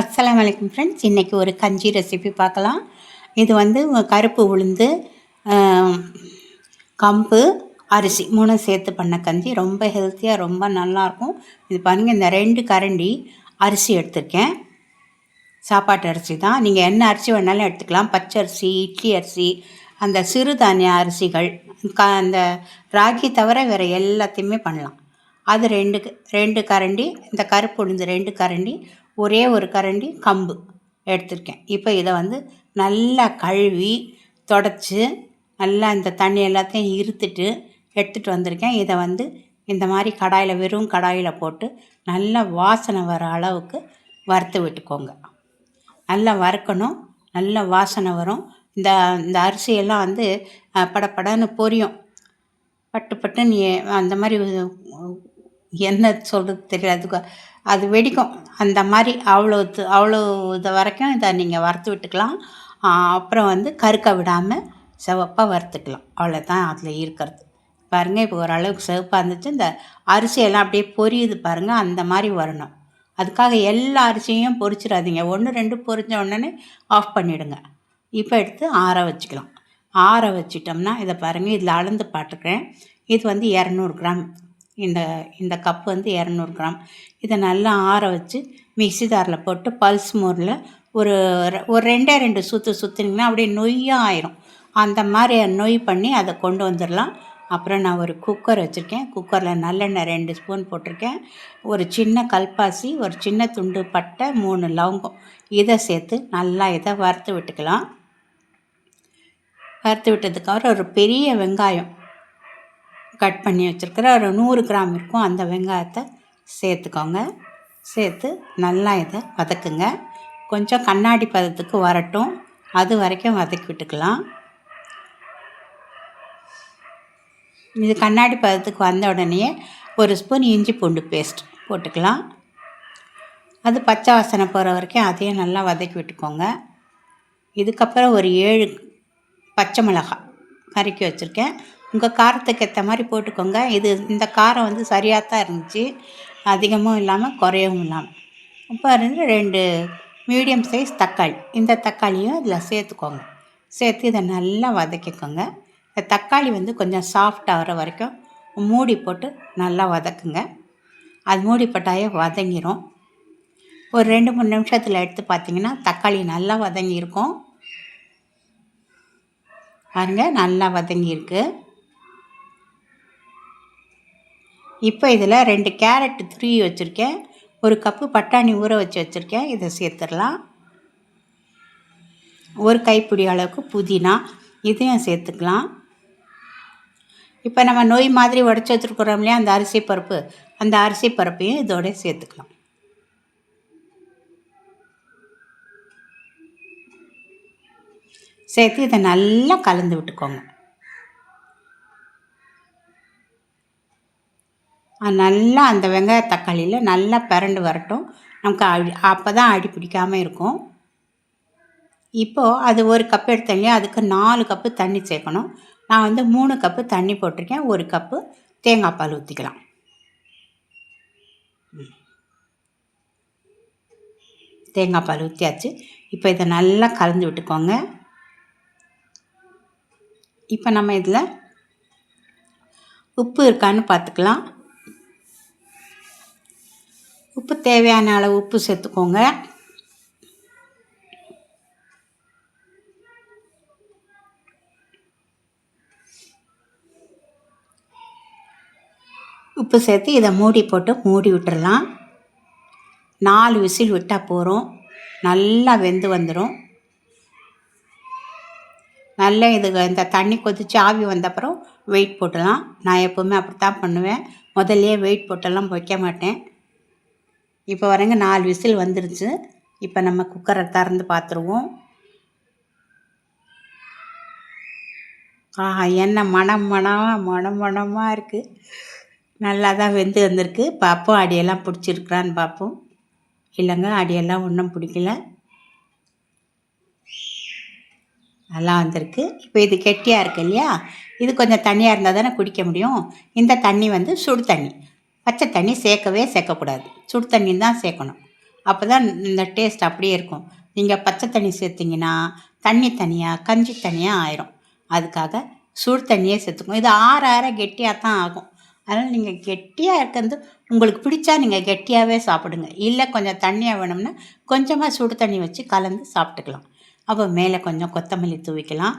அஸ்லாம் வலைக்கம் ஃப்ரெண்ட்ஸ் இன்றைக்கி ஒரு கஞ்சி ரெசிபி பார்க்கலாம். இது வந்து கருப்பு உளுந்து கம்பு அரிசி மூணும் சேர்த்து பண்ண கஞ்சி. ரொம்ப ஹெல்த்தியாக ரொம்ப நல்லாயிருக்கும். இது பாருங்கள் இந்த ரெண்டு கரண்டி அரிசி எடுத்திருக்கேன். சாப்பாட்டு அரிசி தான். நீங்கள் என்ன அரிசி வேணாலும் எடுத்துக்கலாம். பச்சரிசி இட்லி அரிசி அந்த சிறுதானிய அரிசிகள் க அந்த ராகி தவிர வேறு எல்லாத்தையுமே பண்ணலாம். அது ரெண்டு ரெண்டு கரண்டி இந்த கருப்பு உளுந்து ரெண்டு கரண்டி ஒரே ஒரு கரண்டி கம்பு எடுத்திருக்கேன். இப்போ இதை வந்து நல்லா கழுவி தொடச்சி நல்லா இந்த தண்ணி எல்லாத்தையும் இருத்துட்டு எடுத்துகிட்டு வந்திருக்கேன். இதை வந்து இந்த மாதிரி கடாயில் வெறும் கடாயில் போட்டு நல்லா வாசனை வர அளவுக்கு வறுத்து விட்டுக்கோங்க. நல்லா வறுக்கணும். நல்ல வாசனை வரும். இந்த இந்த அரிசியெல்லாம் வந்து படப்படன்னு படபடன்னு பொரியும். பட்டு பட்டு நீ அந்த மாதிரி என்ன சொல்கிறது தெரியாது. அது வெடிக்கும். அந்த மாதிரி அவ்வளோ அவ்வளோ இது வரைக்கும் இதை நீங்கள் வறுத்து விட்டுக்கலாம். அப்புறம் வந்து கருக்க விடாமல் சிவப்பாக வறுத்துக்கலாம். அவ்வளோதான் அதில் இருக்கிறது. பாருங்கள் இப்போ ஓரளவுக்கு சிவப்பாக இருந்துச்சு. இந்த அரிசியெல்லாம் அப்படியே பொரியுது பாருங்கள் அந்த மாதிரி வரணும். அதுக்காக எல்லா அரிசியும் பொரிச்சிடாதீங்க. ஒன்று ரெண்டு பொரிஞ்ச உடனே ஆஃப் பண்ணிவிடுங்க இப்போ எடுத்து ஆற வச்சுக்கலாம். ஆற வச்சிட்டோம்னா இதை பாருங்கள் இதில் அளந்து பாட்டுக்கிறேன் இது வந்து இரநூறு கிராம். இந்த இந்த கப் வந்து இரநூறு கிராம். இதை நல்லா ஆற வச்சு மிக்ஸிதாரில் போட்டு பல்ஸ் மோரில் ஒரு ஒரு ரெண்டே ரெண்டு சுற்று சுற்றுனீங்கன்னா அப்படியே நொய்யாக ஆயிரும். அந்த மாதிரி நொய் பண்ணி அதை கொண்டு வந்துடலாம். அப்புறம் நான் ஒரு குக்கர் வச்சுருக்கேன். குக்கரில் நல்லெண்ணெய் ரெண்டு ஸ்பூன் போட்டிருக்கேன். ஒரு சின்ன கல்பாசி ஒரு சின்ன துண்டு பட்டை மூணு லவங்கம். இதை சேர்த்து நல்லா இதை வறுத்து விட்டுக்கலாம். வறுத்து விட்டதுக்கப்புறம் ஒரு பெரிய வெங்காயம். கட் பண்ணி வச்சுருக்கிற ஒரு நூறு கிராம் இருக்கும். அந்த வெங்காயத்தை சேர்த்துக்கோங்க. சேர்த்து நல்லா இதை வதக்குங்க. கொஞ்சம் கண்ணாடி பதத்துக்கு வரட்டும். அது வரைக்கும் வதக்கி விட்டுக்கலாம். இது கண்ணாடி பதத்துக்கு வந்த உடனே ஒரு ஸ்பூன் இஞ்சி பூண்டு பேஸ்ட் போட்டுக்கலாம். அது பச்சை வாசனை போகிற வரைக்கும் அதையும் நல்லா வதக்கி விட்டுக்கோங்க. இதுக்கப்புறம் ஒரு ஏழு பச்சை மிளகாய் கறிக்கி வச்சுருக்கேன். உங்கள் காரத்துக்கு ஏற்ற மாதிரி போட்டுக்கோங்க. இது இந்த காரம் வந்து சரியாக தான் இருந்துச்சு. அதிகமும் இல்லாமல் குறையவும் இல்லாமல் இப்போ இருந்து ரெண்டு மீடியம் சைஸ் தக்காளி. இந்த தக்காளியும் இதில் சேர்த்துக்கோங்க. சேர்த்து இதை நல்லா வதக்கிக்கோங்க. இந்த தக்காளி வந்து கொஞ்சம் சாஃப்ட் ஆகிற வரைக்கும் மூடி போட்டு நல்லா வதக்குங்க. அது மூடி போட்டாயே வதங்கிரும். ஒரு ரெண்டு மூணு நிமிஷத்தில் எடுத்து பார்த்தீங்கன்னா தக்காளி நல்லா வதங்கியிருக்கும். பாருங்கள் நல்லா வதங்கியிருக்கு. இப்போ இதில் ரெண்டு கேரட் துருவி வச்சுருக்கேன். ஒரு கப்பு பட்டாணி ஊற வச்சு வச்சுருக்கேன். இதை சேர்த்துடலாம். ஒரு கைப்பிடி அளவுக்கு புதினா. இதையும் சேர்த்துக்கலாம். இப்போ நம்ம நோய் மாதிரி உடச்சி வச்சுருக்குறோம் இல்லையா அந்த அரிசி பருப்பு. அந்த அரிசி பருப்பையும் இதோட சேர்த்துக்கலாம். சேர்த்து இதை நல்லா கலந்து விட்டுக்கோங்க. நல்லா அந்த வெங்காய தக்காளியில் நல்லா பிரண்டு வரட்டும். நமக்கு அடி அப்போ தான் அடி பிடிக்காமல் இருக்கும். இப்போது அது ஒரு கப் எடுத்தேன் அதுக்கு நாலு கப்பு தண்ணி சேர்க்கணும். நான் வந்து மூணு கப்பு தண்ணி போட்டிருக்கேன். ஒரு கப்பு தேங்காய் பால் ஊற்றிக்கலாம் தேங்காய் பால் ஊற்றியாச்சு இப்போ இதை நல்லா கலந்து விட்டுக்கோங்க. இப்போ நம்ம இதில் உப்பு இருக்கான்னு பார்த்துக்கலாம். உப்பு தேவையான அளவு உப்பு சேர்த்துக்கோங்க. உப்பு சேர்த்து இதை மூடி போட்டு மூடி விட்டுடலாம் நாலு விசில் விட்டால் போகிறோம் நல்லா வெந்து வந்துடும் நல்லா இது இந்த தண்ணி கொதித்து ஆவி வந்தப்புறம் வெயிட் போட்டுடலாம் நான் எப்போவுமே அப்படி தான் பண்ணுவேன். முதல்லையே வெயிட் போட்டெல்லாம் வைக்க மாட்டேன். இப்போ வரங்க நாலு விசில் வந்துருச்சு. இப்போ நம்ம குக்கரை திறந்து பார்த்துருவோம். ஆஹா என்ன மணம் மனமாக மனம் மணமாக இருக்குது நல்லா தான் வெந்து வந்திருக்கு. பார்ப்போம் அடியெல்லாம் பிடிச்சிருக்குறான்னு பார்ப்போம் இல்லைங்க அடியெல்லாம் ஒன்றும் பிடிக்கல. நல்லா வந்திருக்கு. இப்போ இது கெட்டியாக இருக்கு இல்லையா? இது கொஞ்சம் தண்ணியாக இருந்தால் தானே குடிக்க முடியும். இந்த தண்ணி வந்து சுடு தண்ணி. பச்சை தண்ணி சேர்க்கவே சேர்க்கக்கூடாது. சுடு தண்ணி தான் சேர்க்கணும். அப்போ தான் இந்த டேஸ்ட் அப்படியே இருக்கும். நீங்கள் பச்சை தண்ணி சேர்த்திங்கன்னா தண்ணி தனியாக கஞ்சி தனியாக ஆயிரும். அதுக்காக சுடு தண்ணியே சேர்த்துக்கணும். இது ஆற ஆற கெட்டியாக தான் ஆகும். அதனால் நீங்கள் கெட்டியாக இருக்கிறது உங்களுக்கு பிடிச்சா நீங்கள் கெட்டியாகவே சாப்பிடுங்க. இல்லை கொஞ்சம் தண்ணியாக வேணும்னா கொஞ்சமாக சுடு தண்ணி வச்சு கலந்து சாப்பிட்டுக்கலாம். அப்போ மேலே கொஞ்சம் கொத்தமல்லி தூவிக்கலாம்.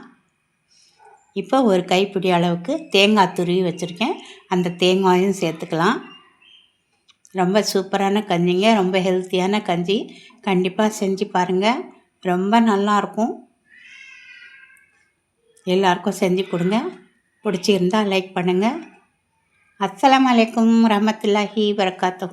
இப்போ ஒரு கைப்பிடி அளவுக்கு தேங்காய் துருவி வச்சுருக்கேன். அந்த தேங்காயும் சேர்த்துக்கலாம். ரொம்ப சூப்பரான கஞ்சிங்க ரொம்ப ஹெல்த்தியான கஞ்சி. கண்டிப்பாக செஞ்சு பாருங்கள் ரொம்ப நல்லாயிருக்கும் எல்லாருக்கும் செஞ்சு கொடுங்க. பிடிச்சிருந்தா லைக் பண்ணுங்கள் அஸ்லாம் அலைக்கும் ரஹமத்துல்லாஹி வரகாத்தூ